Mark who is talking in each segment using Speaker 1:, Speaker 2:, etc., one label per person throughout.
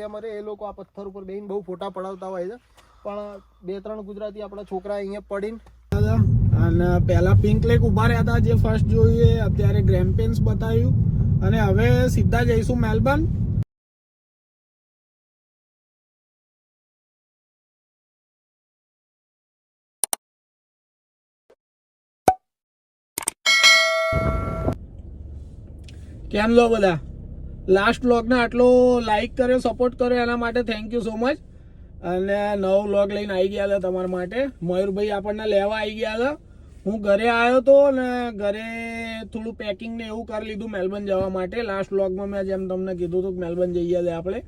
Speaker 1: એરિયામાં રહે, એ લોકો આ પથ્થર ઉપર બેહીને બહુ ફોટા પડાવતા હોય છે. પણ બે ત્રણ ગુજરાતી આપણા છોકરા અહીંયા પડીને
Speaker 2: અને પહેલા પિંક લેક ઊભા રહ્યા હતા જે ફર્સ્ટ જોઈએ, અત્યારે ગ્રેમ્પેન્સ બતાવ્યું. અને હવે સીધા જઈશું મેલબર્ન. કેમ લો બધા? લાસ્ટ વ્લોગને આટલો લાઇક કર્યો સપોર્ટ કર્યો, એના માટે થેન્ક યુ સો મચ અને નવો વ્લોગ લઈને આવી ગયા હતા તમારા માટે. મયુરભાઈ આપણને લેવા આવી ગયા હતા. હું ઘરે આવ્યો હતો ને ઘરે થોડું પેકિંગ ને એવું કરી લીધું મેલબર્ન જવા માટે. લાસ્ટ વ્લોગમાં મેં જેમ તમને કીધું હતું કે મેલબર્ન જઈએ છીએ આપણે.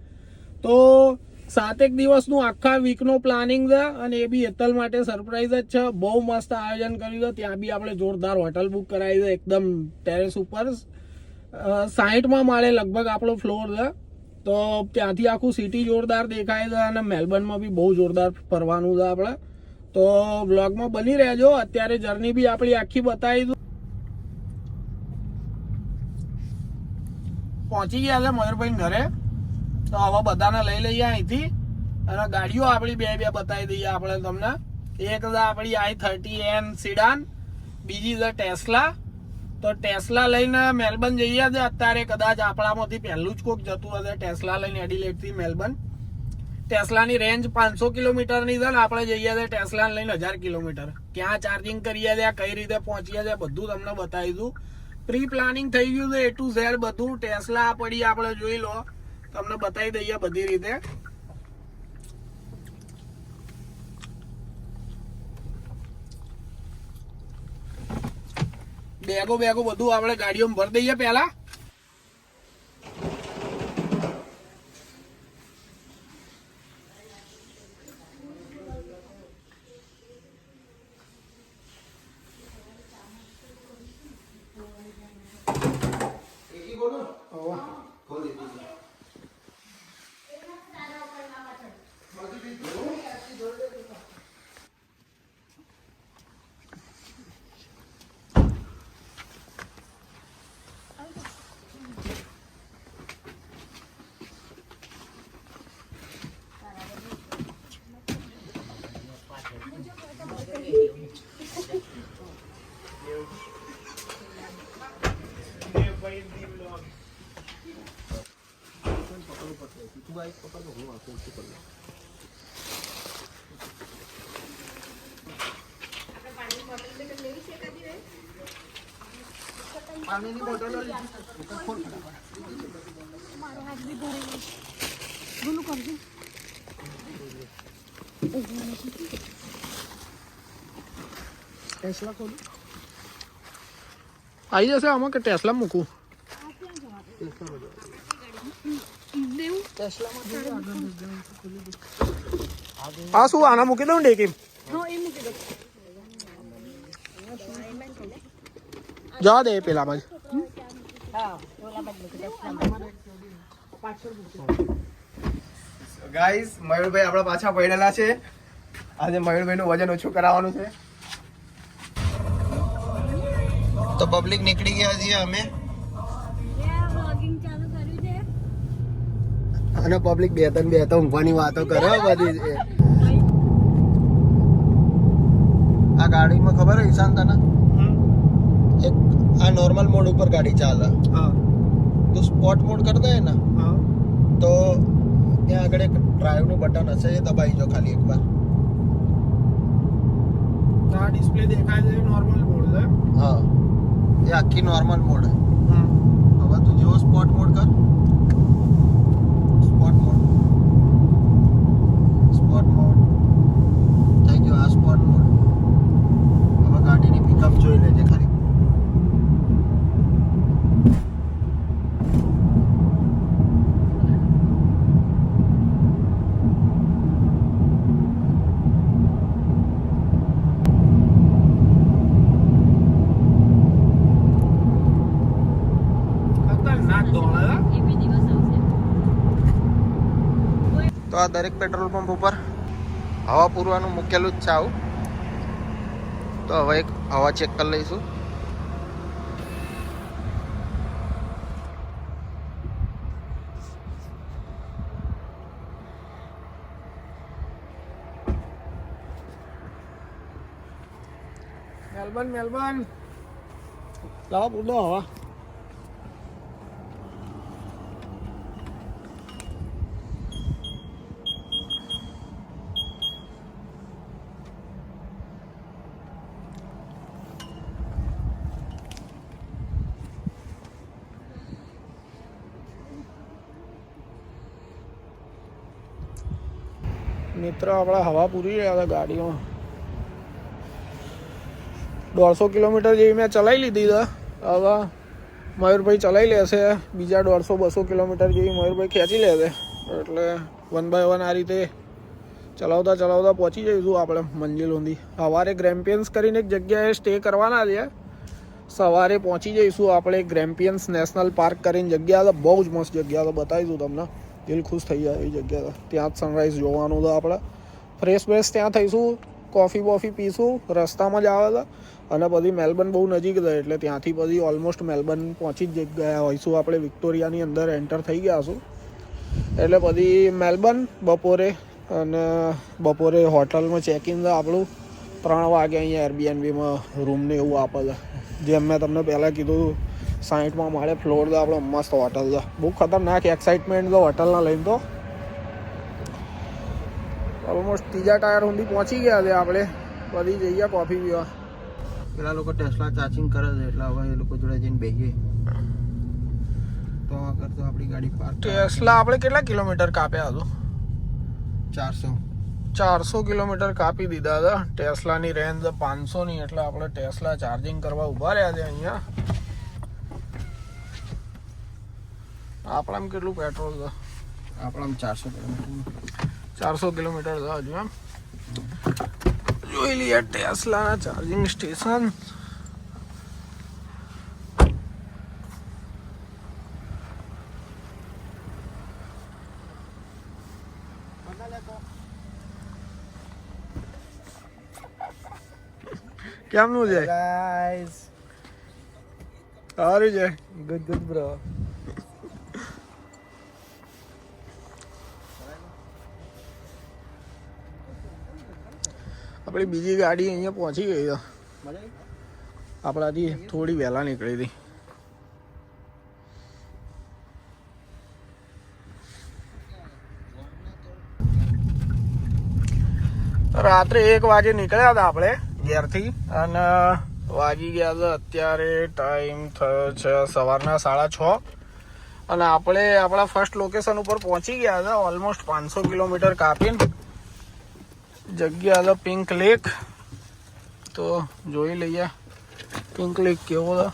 Speaker 2: તો સાતેક દિવસનું આખા વીકનો પ્લાનિંગ છે અને એ બી હેતલ માટે સરપ્રાઈઝ જ છે. બહુ મસ્ત આયોજન કર્યું છે. ત્યાં બી આપણે જોરદાર હોટલ બુક કરાવી છે, એકદમ ટેરેસ ઉપર. સાહીઠમાં માળે લગભગ આપણો ફ્લોર છે. તો ત્યાંથી આખું સિટી જોરદાર દેખાય છે અને મેલબર્નમાં બી બહુ જોરદાર ફરવાનું છે આપણે. તો બ્લોગમાં બની રહેજો. અત્યારે જર્ની બી આપણી આખી બતાવી દઉં. પહોંચી ગયા છે મયુરભાઈ ઘરે. તો હવે બધાને લઈ લઈએ અહીંથી. અને ગાડીઓ આપણી બે બે બતાવી દઈએ આપણે તમને. એક છે આપણી આઈ થર્ટી એન સિડાન બીજી છે ટેસ્લા તો ટેસ્લા લઈને મેલબર્ન જઈએ છે અત્યારે કદાચ આપણામાંથી પહેલું જ કોક જતું હશે. ટેસ્લા લઈને એડિલેટથી મેલબર્ન. ટેસ્લાની રેન્જ પાંચસો કિલોમીટરની છે ને આપણે જઈએ છીએ ટેસ્લા લઈને હજાર કિલોમીટર. ક્યાં ચાર્જિંગ કરીએ છીએ કઈ રીતે પહોંચીએ છીએ બધું તમને બતાવી દઉં પ્રી પ્લાનિંગ થઈ ગયું છે એ ટુ ઝેડ બધું. ટેસ્લા પડી આપણે જોઈ લો. તમને બતાવી દઈએ બધી રીતે. બેગો બેગો બધું આપણે ગાડીઓમાં ભરી દઈએ પહેલા.
Speaker 1: પાણીની બોટલો ટેસ્લા ખોલું.
Speaker 2: આવી જશે આમાં કે ટેસ્લા મૂકું? આ શું આના મૂકી દઉં ડેકી જવા દે પેલામાં જ
Speaker 1: ગાઈસ મયુરભાઈ આપણા પાછા પડેલા છે આજે મયુરભાઈનું વજન ઓછું કરાવવાનું છે તો પબ્લિક નીકળી ગયા છીએ અમે અને પબ્લિક બે ત્રણ બે તો ઊંઘવાની વાતો કરે બધી. આ ગાડીમાં ખબર હે ઈશાન તને? એક આ નોર્મલ મોડ ઉપર ગાડી ચાલે.
Speaker 2: હા.
Speaker 1: તો સ્પોટ મોડ કર દે ને.
Speaker 2: હા.
Speaker 1: તો ત્યાં આગળ એક ડ્રાઈવનું બટન હશે એ દબાઈ જો ખાલી એકવાર.
Speaker 2: આ ડિસ્પ્લે દેખાય છે નોર્મલ મોડ છે.
Speaker 1: હા. એ આખી નોર્મલ મોડ
Speaker 2: હમ.
Speaker 1: હવે તું જેવો સ્પોટ મોડ કર. સ્પોટ મોડ આ દરેક પેટ્રોલ પંપ ઉપર. હવા પૂરવાનું મૂકેલું જ છે આવું. તો હવે એક હવા ચેક કરી લઈશું.
Speaker 2: Melbourne Melbourne. લાવો બોલો હવા. મિત્ર આપણે હવા પૂરી રહ્યા હતા ગાડીમાં દોઢસો કિલોમીટર જેવી મેં ચલાવી લીધી છે હવે મયુરભાઈ ચલાવી લેશે બીજા દોઢસો બસો કિલોમીટર જેવી મયુરભાઈ ખેંચી લેશે એટલે વન બાય વન આ રીતે ચલાવતા ચલાવતા પહોંચી જઈશું આપણે મંજિલ સુધી. સવારે ગ્રેમ્પિયન્સ કરીને એક જગ્યાએ સ્ટે કરવાના છે. સવારે પહોંચી જઈશું આપણે ગ્રેમ્પિયન્સ નેશનલ પાર્ક કરીને જગ્યા છે બહુ જ મસ્ત જગ્યા છે, બતાવીશું તમને. દિલ ખુશ થઈ જાય એ જગ્યા ત્યાં જ સનરાઈઝ જોવાનું હતું આપણે. ફ્રેશ બ્રેશ ત્યાં થઈશું કોફી બોફી પીશું, રસ્તામાં જ આવે છે. અને પછી મેલબર્ન બહુ નજીક છે, એટલે ત્યાંથી પછી ઓલમોસ્ટ મેલબર્ન પહોંચી જ ગયા હોઈશું આપણે. વિક્ટોરિયાની અંદર એન્ટર થઈ ગયા છું એટલે પછી મેલબર્ન, બપોરે અને બપોરે હોટલમાં ચેક ઇન આપણું. ત્રણ વાગે અહીંયા એરબીએનબીમાં રૂમને એવું આપે છે. જેમ મેં તમને પહેલાં કીધું સાઈઠમાં માળે ફ્લોર તો આપણો મસ્ત હોટલ છે. બહુ ખતરનાક એક્સાઇટમેન્ટ તો હોટલના લઈને તો. ઓલમોસ્ટ ત્રીજા ટાયર સુધી પહોંચી ગયા છે આપણે. બધી જઈએ કોફી પીવા.
Speaker 1: પેલા લોકો ટેસ્લા ચાર્જિંગ કરે છે એટલે હવે એ લોકો જોડે જઈને બેસીએ તો આગળ તો આપણી ગાડી પાર્ક
Speaker 2: ટેસ્લા આપણે કેટલા કિલોમીટર કાપ્યા હતો?
Speaker 1: ચારસો.
Speaker 2: ચારસો કિલોમીટર કાપી દીધા હતા. ટેસ્લાની રેન્જ પાંચસોની એટલે આપણે ટેસ્લા ચાર્જિંગ કરવા ઊભા રહ્યા છે અહીંયા. આપણામાં કેટલું પેટ્રોલ છે?
Speaker 1: આપણામાં ચારસો કિલોમીટર.
Speaker 2: ચારસો કિલોમીટર છે હજુ એમ. જોઈ લઈએ ટેસ્લાના ચાર્જિંગ સ્ટેશન કેમનું છે?
Speaker 1: ગાઈસ
Speaker 2: સારું છે.
Speaker 1: ગુડ ગુડ બ્રો
Speaker 2: આપણી બીજી ગાડી અહીંયા પહોંચી ગઈ તો આપણાથી થોડી વહેલા નીકળી હતી. રાત્રે એક વાગે નીકળ્યા હતા આપણે ઘેરથી અને વાગી ગયા હતા અત્યારે ટાઈમ થયો છે સવારના સાડા છ. અને આપણે આપણા ફર્સ્ટ લોકેશન ઉપર પહોંચી ગયા હતા ઓલમોસ્ટ પાંચસો કિલોમીટર કાપીને. જગ્યા હતો પિંક લેક તો જોઈ લઈએ પિંક લેક કેવો છે.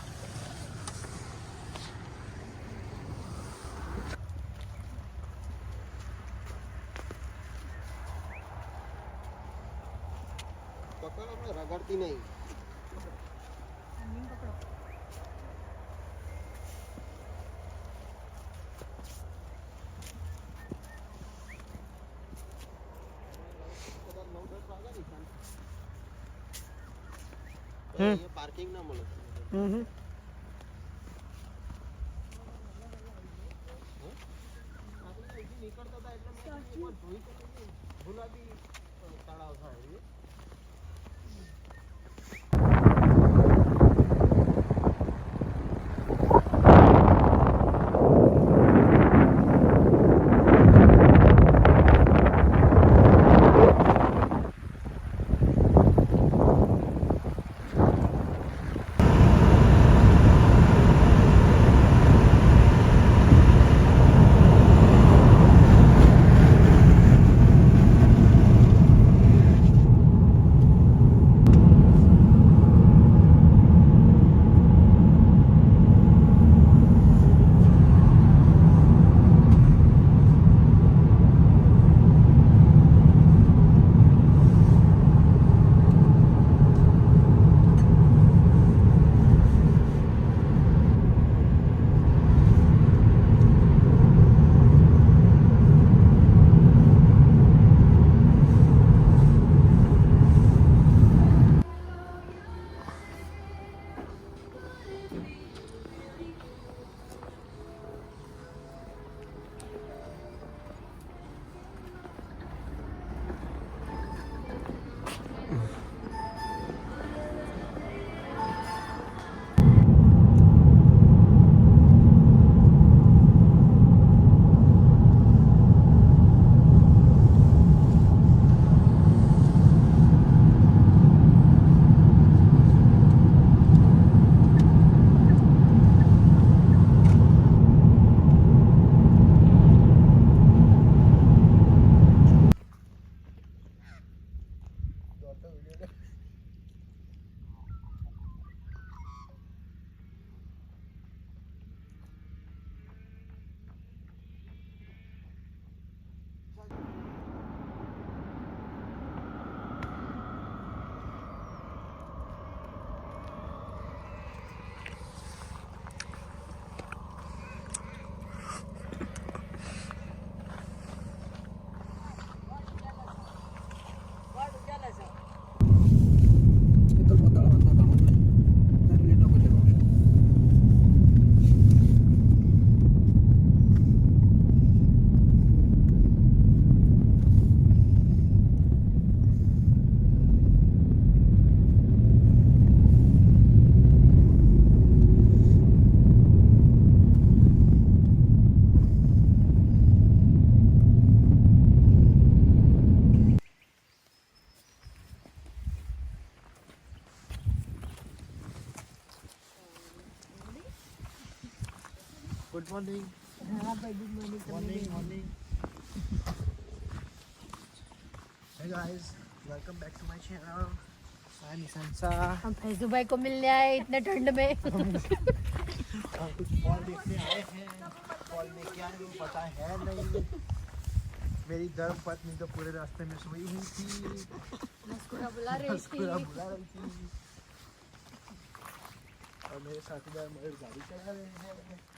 Speaker 1: પાર્કિંગ ના મળે. મોર્નિંગ
Speaker 3: હા ભાઈ good morning
Speaker 1: morning morning Hey guys, welcome back to my channel. I'm Isansa.
Speaker 3: हम फैजू भाई को मिलने आए इतने ठंड में
Speaker 1: हम कुछ फॉल देखने आए हैं फॉल में क्या है वो पता है नहीं मेरी धर्म पत्नी तो पूरे रास्ते में सोई हुई थी
Speaker 3: मस्कुरा बुला रही
Speaker 1: पूरा
Speaker 3: थी
Speaker 1: बुला रही थी और मेरे साथीदार मयूर गाड़ी चला रहे हैं
Speaker 3: इसका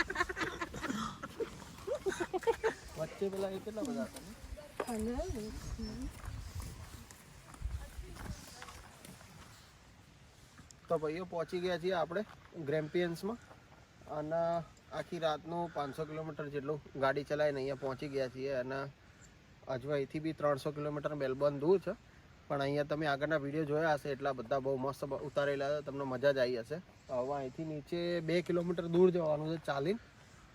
Speaker 1: વચ્ચે પેલા એ કેટલા બધા હતા? તો ભાઈઓ પહોંચી ગયા છીએ આપણે ગ્રેમ્પિયન્સમાં. અને આખી રાતનું પાંચસો કિલોમીટર જેટલું ગાડી ચલાવીને અહીંયા પહોંચી ગયા છીએ. અને હજુ અહીંથી બી ત્રણસો કિલોમીટર મેલબોર્ન દૂર છે. પણ અહીંયા તમે આગળના વીડિયો જોયા હશે, એટલા બધા બહુ મસ્ત ઉતારેલા તમને મજા જ આવી હશે. તો હવે અહીંથી નીચે બે કિલોમીટર દૂર જવાનું છે ચાલીને.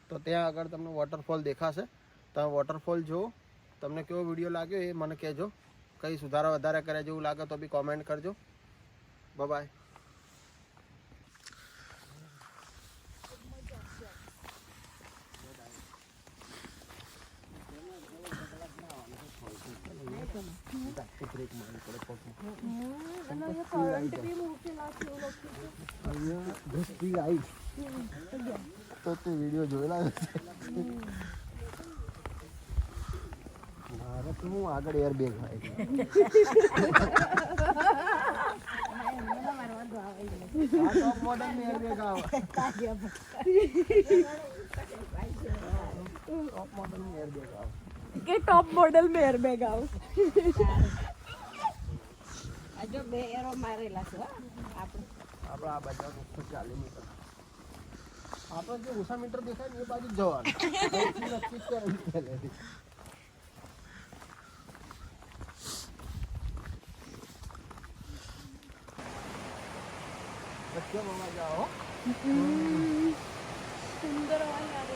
Speaker 1: તો ત્યાં આગળ તમને વોટરફોલ દેખાશે. તમે વોટરફોલ જુઓ તમને કેવો વીડિયો લાગ્યો એ મને કહેજો. કંઈ સુધારા વધારે કરે જેવું લાગે તો બી કોમેન્ટ કરજો. બાય તો તું વીડિયો જોયેલા હશે મારે તો હું આગળ એર બેગ હોય આ top model ની air bag આવે. Top હું આગળ એર બેગ
Speaker 3: કે ટોપ મોડલ મેં એરબેગ આવું. હજુ બે એરો મારેલા છે આપણે
Speaker 1: આપણે આ બધાનું ચાલી મીટર આપણે જે ઓછા મીટર દેખાય ને એ બાજુ જવાનું. 들어가자. 음. 힘들어하냐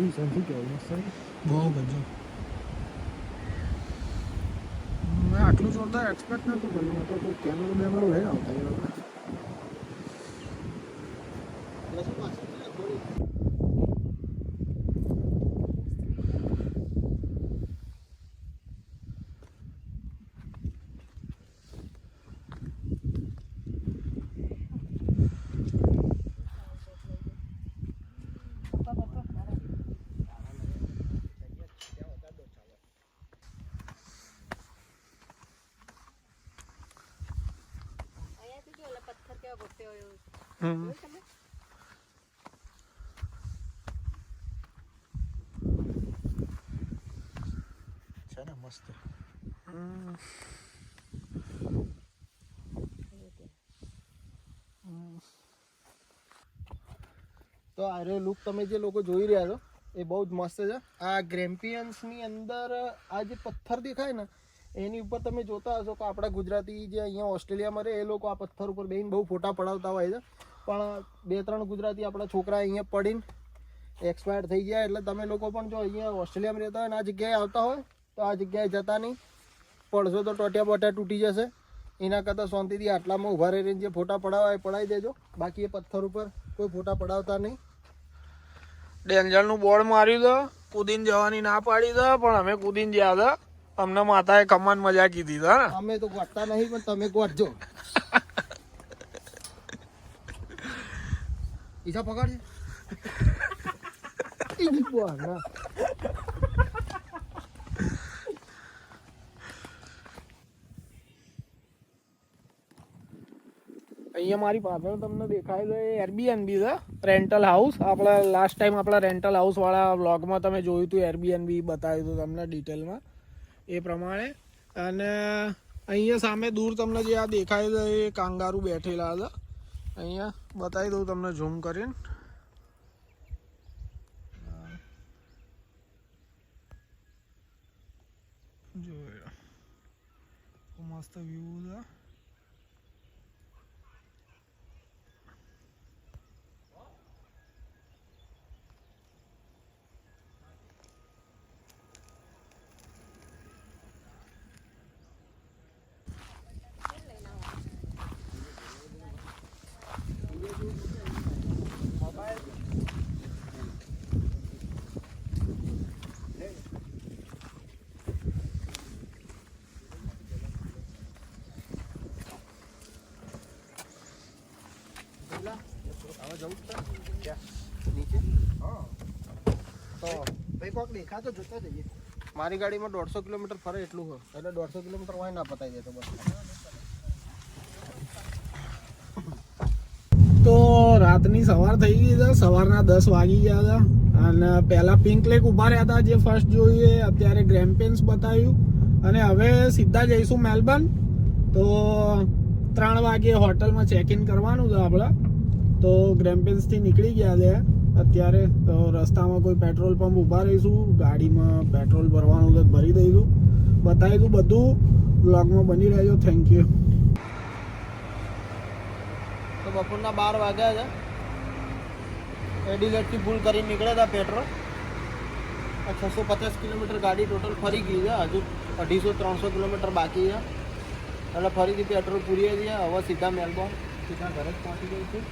Speaker 1: શું સંજુ કહેવું સર
Speaker 2: બહુ ગજો મેં આટલું જોરદાર એક્સપેક્ટ નતું કર્યું.
Speaker 1: તો કેમેરો બેમેરો લઈને આવતા એ
Speaker 3: છે ને
Speaker 2: મસ્ત
Speaker 1: તો આર્યો લુક તમે જે લોકો જોઈ રહ્યા છો, એ બહુ જ મસ્ત છે. આ ગ્રેમ્પિયન્સની અંદર આ જે પથ્થર દેખાય ને એની ઉપર તમે જોતા હશો કે આપણા ગુજરાતી જે અહીંયા ઓસ્ટ્રેલિયામાં રહે, એ લોકો આ પથ્થર ઉપર બેહીને બહુ ફોટા પડાવતા હોય છે. પણ બે ત્રણ ગુજરાતી આપણા છોકરા અહીંયા પડીને એક્સપાયર થઈ ગયા. એટલે તમે લોકો પણ જો અહીંયા ઓસ્ટ્રેલિયામાં રહેતા હોય ને આ જગ્યાએ આવતા હોય, તો આ જગ્યાએ જતા નહીં. પડશો તો ટોટિયા બોટિયા તૂટી જશે. એના કરતાં શાંતિથી આટલામાં ઊભા રહીને જે ફોટા પડાવવા એ પડાવી દેજો. બાકી એ પથ્થર ઉપર કોઈ ફોટા પડાવતા નહીં.
Speaker 2: ડેન્જરનું બોર્ડ માર્યું તો, કુદીન જવાની ના પાડી દો પણ અમે કુદીન જ્યાં હતા અમને માતાએ કમાન મજા કીધી હતા
Speaker 1: અમે તો ગોઠતા નહીં, પણ તમે ગોઠજો ઈજા પકડ
Speaker 2: અહીંયા મારી પાછળ તમને દેખાય છે એરબીએનબી છે રેન્ટલ હાઉસ આપણે લાસ્ટ ટાઈમ આપણા રેન્ટલ હાઉસ વાળા વ્લોગમાં તમે જોયું હતું એરબીએનબી બતાવ્યું હતું તમને ડિટેલમાં એ પ્રમાણે. અને અહીંયા સામે દૂર તમને જે આ દેખાય છે, એ કાંગારું બેઠેલા હતા. અહીંયા બતાવી દઉં તમને ઝૂમ કરીને. મસ્ત વ્યૂ છે
Speaker 1: હવે જવું છે નીચે? હા. તો ભાઈ કોક દેખા તો જોતા જઈએ મારી ગાડીમાં દોઢસો કિલોમીટર ફરે એટલું હોય. એટલે દોઢસો કિલોમીટર હોય ના પતાવી દેતો બસ.
Speaker 2: તો રાતની સવાર થઈ ગઈ છે. સવારના દસ વાગી ગયા હતા. અને પહેલા પિંક લેક ઊભા રહ્યા હતા જે ફર્સ્ટ જોયું એ અત્યારે ગ્રેમ્પેન્સ બતાવ્યું. અને હવે સીધા જઈશું મેલબર્ન. તો ત્રણ વાગે હોટલમાં ચેક ઇન કરવાનું છે આપણે. તો ગ્રેમ્પેન્સથી નીકળી ગયા છે. અત્યારે તો રસ્તામાં કોઈ પેટ્રોલ પંપ ઊભા રહીશું, ગાડીમાં પેટ્રોલ ભરવાનું તો ભરી દઈશું. બતાવી દઉં બધું. બ્લોગમાં બની રહેજો. થેન્ક યુ
Speaker 1: તો બપોરના બાર વાગ્યા છે. એડિલેટથી ભૂલ કરી નીકળ્યા હતા પેટ્રોલ આ છસો પચાસ કિલોમીટર ગાડી ટોટલ ફરી ગઈ છે. હજુ અઢીસો, ત્રણસો કિલોમીટર બાકી છે. એટલે ફરીથી પેટ્રોલ પૂરીએ છીએ. હવે સીધા મેલબોર્ન સીધા ઘરે જ પહોંચી જઈશું.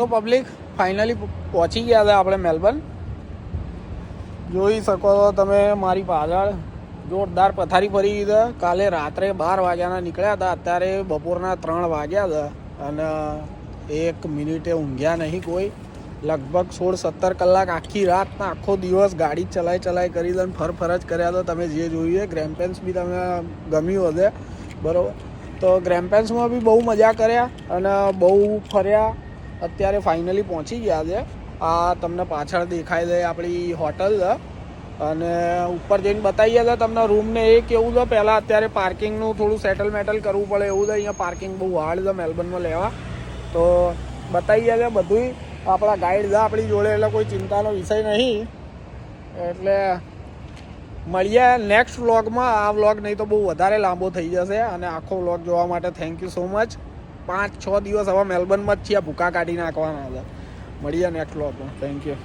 Speaker 2: તો પબ્લિક ફાઇનલી પહોંચી ગયા હતા આપણે મેલબર્ન. જોઈ શકો છો તમે મારી પાછળ જોરદાર પથારી ફરી ગઈ કાલે રાત્રે બાર વાગ્યાના નીકળ્યા હતા. અત્યારે બપોરના ત્રણ વાગ્યા હતા અને એક મિનિટે ઊંઘ્યા નહીં કોઈ. લગભગ સોળ સત્તર કલાક આખી રાતના આખો દિવસ ગાડી ચલાઈ ચલાઈ કરી દે ફર ફર કર્યા તો તમે જે જોયું છે ગ્રેમ્પેન્સ બી તમે ગમ્યું હશે. બરાબર. તો ગ્રેમ્પેન્સમાં બી બહુ મજા કર્યા અને બહુ ફર્યા. અત્યારે ફાઇનલી પહોંચી ગયા છે. આ તમને પાછળ દેખાય છે આપણી હોટલ છે. અને ઉપર જઈને બતાવીએ છે તમને રૂમને એ કેવું છે? પહેલાં અત્યારે પાર્કિંગનું થોડું સેટલ મેટલ કરવું પડે એવું છે. અહીંયા પાર્કિંગ બહુ હાર્ડ છે મેલબર્નમાં લેવા. તો બતાવીએ છે બધું આપણા ગાઈડ છે આપણી જોડે, એટલે કોઈ ચિંતાનો વિષય નહીં. એટલે મળીએ નેક્સ્ટ વ્લોગમાં આ વ્લોગ નહીં તો બહુ વધારે લાંબો થઈ જશે. અને આખો વ્લોગ જોવા માટે થેન્ક યુ સો મચ પાંચ છ દિવસ હવે મેલબર્નમાં જ છીએ, ભૂકા કાઢી નાખવાના હતા મળીએ નેક્સ્ટ વ્લોગમાં થેન્ક યુ